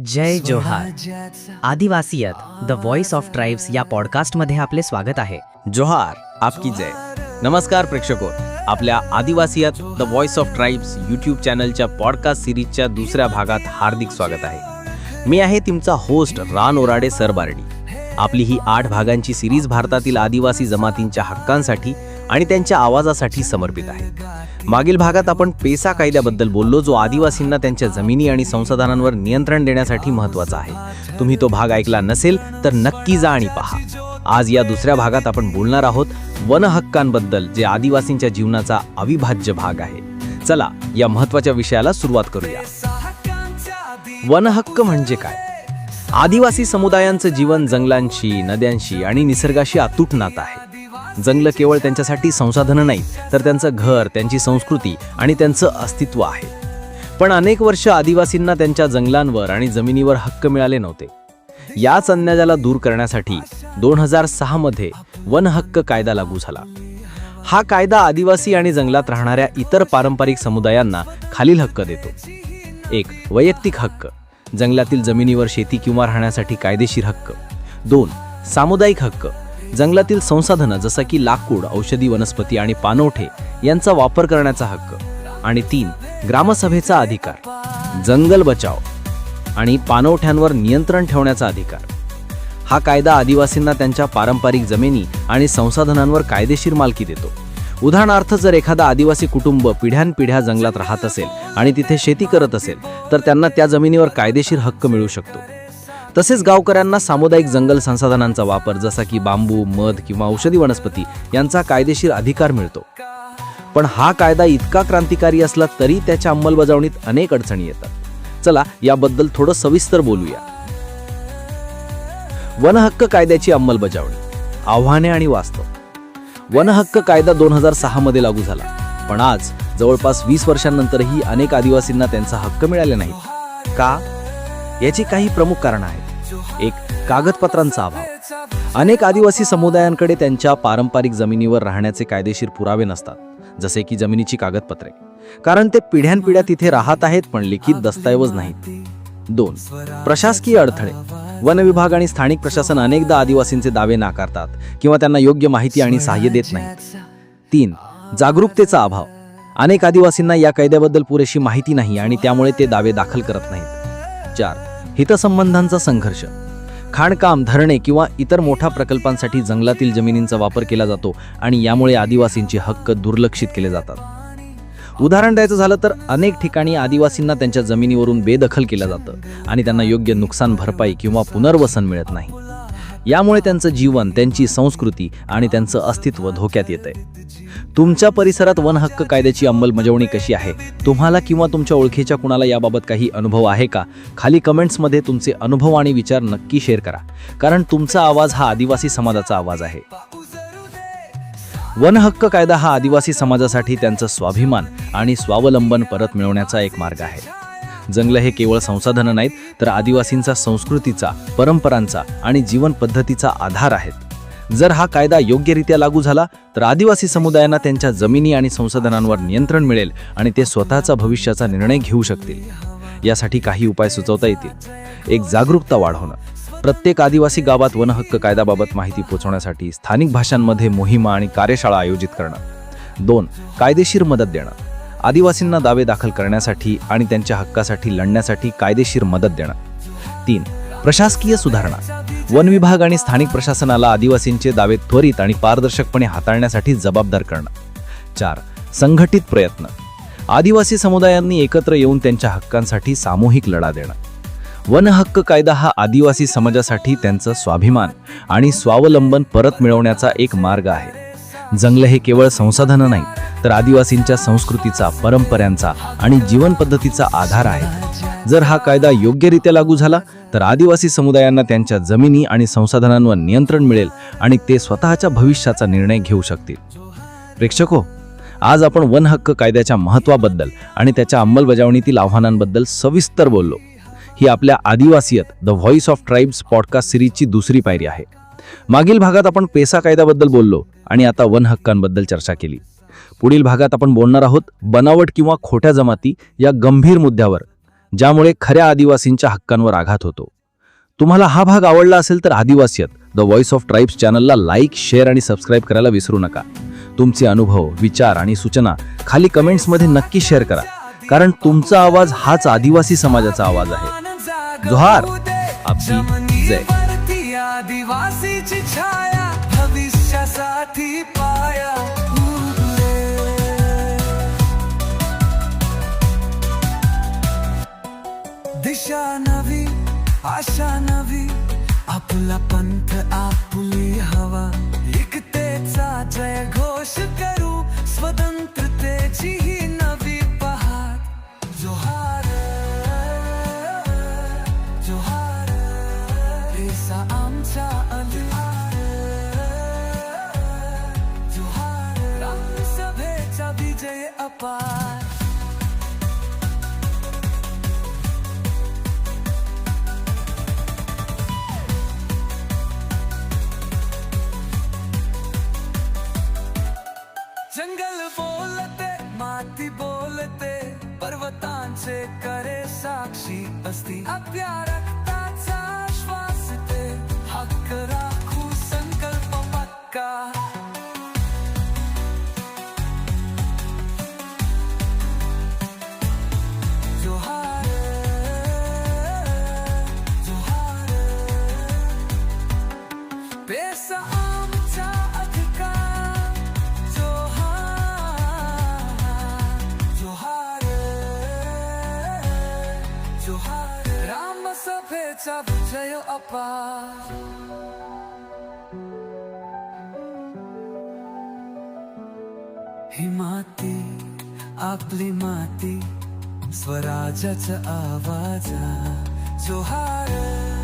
जय जोहार. Adivasiyat the voice of tribes या पॉडकास्टमध्ये आपले स्वागत आहे. जोहार आपकी जय. नमस्कार प्रेक्षको आपल्या Adivasiyat the voice of tribes YouTube चॅनलच्या पॉडकास्ट सिरीजच्या दुसऱ्या भागात हार्दिक स्वागत आहे. मी आहे तुमचा होस्ट रान ओराडे सरबार्डी आपली ही आठ भागांची सिरीज भारतातील आदिवासी जमातींच्या हक्कांसाठी आणि त्यांच्या आवाजासाठी समर्पित आहे. मागील भागात आपण पेसा कायद्याबद्दल बोललो जो आदिवासींना त्यांच्या जमिनी आणि संसाधनांवर नियंत्रण देण्यासाठी महत्त्वाचा आहे. तुम्ही तो भाग ऐकला नसेल तर नक्की जा आणि पहा. आज या दुसऱ्या भागात आपण बोलणार आहोत वन हक्कांबद्दल जे आदिवासींच्या जीवनाचा अविभाज्य भाग आहे. चला या महत्त्वाच्या विषयाला सुरुवात करूया. वन हक्क म्हणजे काय? आदिवासी समुदायांचं जीवन जंगलांशी नद्यांशी आणि निसर्गाशी अतूट नातं आहे. जंगलं केवळ त्यांच्यासाठी संसाधनं नाहीत तर त्यांचं घर त्यांची संस्कृती आणि त्यांचं अस्तित्व आहे. पण अनेक वर्ष आदिवासींना त्यांच्या जंगलांवर आणि जमिनीवर हक्क मिळाले नव्हते. याच अन्यायाला दूर करण्यासाठी दोन हजार सहामध्ये वन हक्क कायदा लागू झाला. हा कायदा आदिवासी आणि जंगलात राहणाऱ्या इतर पारंपरिक समुदायांना खालील हक्क देतो. एक वैयक्तिक हक्क. जंगलातील जमिनीवर शेती किंवा राहण्यासाठी कायदेशीर हक्क. दोन सामुदायिक हक्क. जंगलातील संसाधनं जसं की लाकूड औषधी वनस्पती आणि पानवठे यांचा वापर करण्याचा हक्क. आणि तीन ग्रामसभेचा अधिकार. जंगल बचाव आणि पानवठ्यांवर नियंत्रण ठेवण्याचा अधिकार. हा कायदा आदिवासींना त्यांच्या पारंपरिक जमिनी आणि संसाधनांवर कायदेशीर मालकी देतो. उदाहरणार्थ जर एखादा आदिवासी कुटुंब पिढ्यानपिढ्या जंगलात राहत असेल आणि तिथे शेती करत असेल तर त्यांना त्या जमिनीवर कायदेशीर हक्क मिळू शकतो. तसेच गावकऱ्यांना सामुदायिक जंगल संसाधनांचा वापर जसा की बांबू मध किंवा औषधी वनस्पती यांचा कायदेशीर अधिकार मिळतो. पण हा कायदा इतका क्रांतिकारी असला तरी त्याच्या अंमलबजावणीत अनेक अडचणी येतात. चला याबद्दल थोडं सविस्तर बोलूया. वन हक्क कायद्याची अंमलबजावणी आव्हाने आणि वास्तव. वन हक्क कायदा दोन हजार सहा मध्ये लागू झाला. पण आज जवळपास वीस वर्षांनंतरही अनेक आदिवासींना त्यांचा हक्क मिळाले नाहीत. का? याची काही प्रमुख कारणं आहेत. एक कागदपत्रांचा अभाव. अनेक आदिवासी समुदायांकडे त्यांच्या पारंपरिक जमिनीवर राहण्याचे कायदेशीर पुरावे नसतात जसे की जमिनीची कागदपत्रे. कारण ते पिढ्यानपिढ्या तिथे राहत आहेत पण लिखित दस्तऐवज नाहीत. दोन प्रशासकीय अडथळे. वन विभाग आणि स्थानिक प्रशासन अनेकदा आदिवासींचे दावे नाकारतात किंवा त्यांना योग्य माहिती आणि सहाय्य देत नाहीत तीन जागरूकतेचा अभाव. अनेक आदिवासींना या कायद्याबद्दल पुरेशी माहिती नाही आणि त्यामुळे ते दावे दाखल करत नाहीत. चार हितसंबंधांचा संघर्ष खाणकाम धरणे किंवा इतर मोठ्या प्रकल्पांसाठी जंगलातील जमिनींचा वापर केला जातो आणि यामुळे आदिवासींचे हक्क दुर्लक्षित केले जातात. उदाहरण द्यायचं झालं तर अनेक ठिकाणी आदिवासींना त्यांच्या जमिनीवरून बेदखल केलं जातं आणि त्यांना योग्य नुकसान भरपाई किंवा पुनर्वसन मिळत नाही. यामुळे त्यांचं जीवन त्यांची संस्कृती आणि त्यांचं अस्तित्व धोक्यात येत आहे तुमच्या परिसरात वन हक्क कायद्याची अंमलबजावणी कशी आहे? तुम्हाला किंवा तुमच्या ओळखीच्या कुणाला याबाबत काही अनुभव आहे का? खाली कमेंट्समध्ये तुमचे अनुभव आणि विचार नक्की शेअर करा. कारण तुमचा आवाज हा आदिवासी समाजाचा आवाज आहे. वन हक्क कायदा हा आदिवासी समाजासाठी त्यांचा स्वाभिमान आणि स्वावलंबन परत मिळवण्याचा एक मार्ग आहे. जंगलं हे केवळ संसाधनं नाहीत तर आदिवासींचा संस्कृतीचा परंपरांचा आणि जीवन पद्धतीचा आधार आहेत. जर हा कायदा योग्यरित्या लागू झाला तर आदिवासी समुदायांना त्यांच्या जमिनी आणि संसाधनांवर नियंत्रण मिळेल आणि ते स्वतःचा भविष्याचा निर्णय घेऊ शकतील. यासाठी काही उपाय सुचवता येतील. एक जागरूकता वाढवणं. प्रत्येक आदिवासी गावात वनहक्क कायद्याबाबत माहिती पोहोचवण्यासाठी स्थानिक भाषांमध्ये मोहिमा आणि कार्यशाळा आयोजित करणं. दोन कायदेशीर मदत देणं. आदिवासींना दावे दाखल करण्यासाठी आणि त्यांच्या हक्कासाठी लढण्यासाठी कायदेशीर मदत देणं. तीन प्रशासकीय सुधारणा. वन विभाग आणि स्थानिक प्रशासनाला आदिवासींचे दावे त्वरित आणि पारदर्शकपणे हाताळण्यासाठी जबाबदार करणं. चार संघटित प्रयत्न. आदिवासी समुदायांनी एकत्र येऊन त्यांच्या हक्कांसाठी सामूहिक लढा देणं. वन हक्क कायदा हा आदिवासी समाजासाठी त्यांचं स्वाभिमान आणि स्वावलंबन परत मिळवण्याचा एक मार्ग आहे. जंगल हे केवळ संसाधनं नाही तर आदिवासींच्या संस्कृतीचा परंपरांचा आणि जीवन पद्धतीचा आधार आहे. जर हा कायदा योग्यरित्या लागू झाला तर आदिवासी समुदायांना त्यांच्या जमिनी आणि संसाधनांवर नियंत्रण मिळेल आणि ते स्वतःच्या भविष्याचा निर्णय घेऊ शकतील. प्रेक्षको आज आपण वन हक्क कायद्याच्या महत्त्वाबद्दल आणि त्याच्या अंमलबजावणीतील आव्हानांबद्दल सविस्तर बोललो. ही आपल्या Adivasiyat the voice of tribes podcast सिरीजची दुसरी पायरी आहे. मागील भागात आपण पेसा कायद्याबद्दल बोललो आणि आता वन हक्कांबद्दल चर्चा केली. पुढील भागात आपण बोलणार आहोत बनावट किंवा खोट्या जमाती या गंभीर मुद्द्यावर. ज्यामुळे खऱ्या आदिवासींच्या हक्कांवर आघात होतो. तुम्हाला हा भाग आवडला असेल तर Adivasiyat the voice of tribes चॅनलला लाईक शेअर आणि सबस्क्राईब करायला विसरू नका. तुमचे अनुभव विचार आणि सूचना खाली कमेंट्समध्ये नक्की शेअर करा. कारण तुमचा आवाज हाच आदिवासी समाजाचा आवाज आहे. जोहार आपली जय. आदिवासी आदिवासीची छाया भविष्यासाठी आशा नवी आपला पंथ आपुली हवा. एकतेचा जय घोष करू स्वतंत्रतेची ही नवी पहाट जोहार जोहार रेसा आमचा अधिकार जोहार रामसभेचा विजय अपार. करे साक्षी अस्ति? अप्यारक रामसभेचा विजय अपार ही माती आपली माती स्वराजाचा आवाजा जोहार.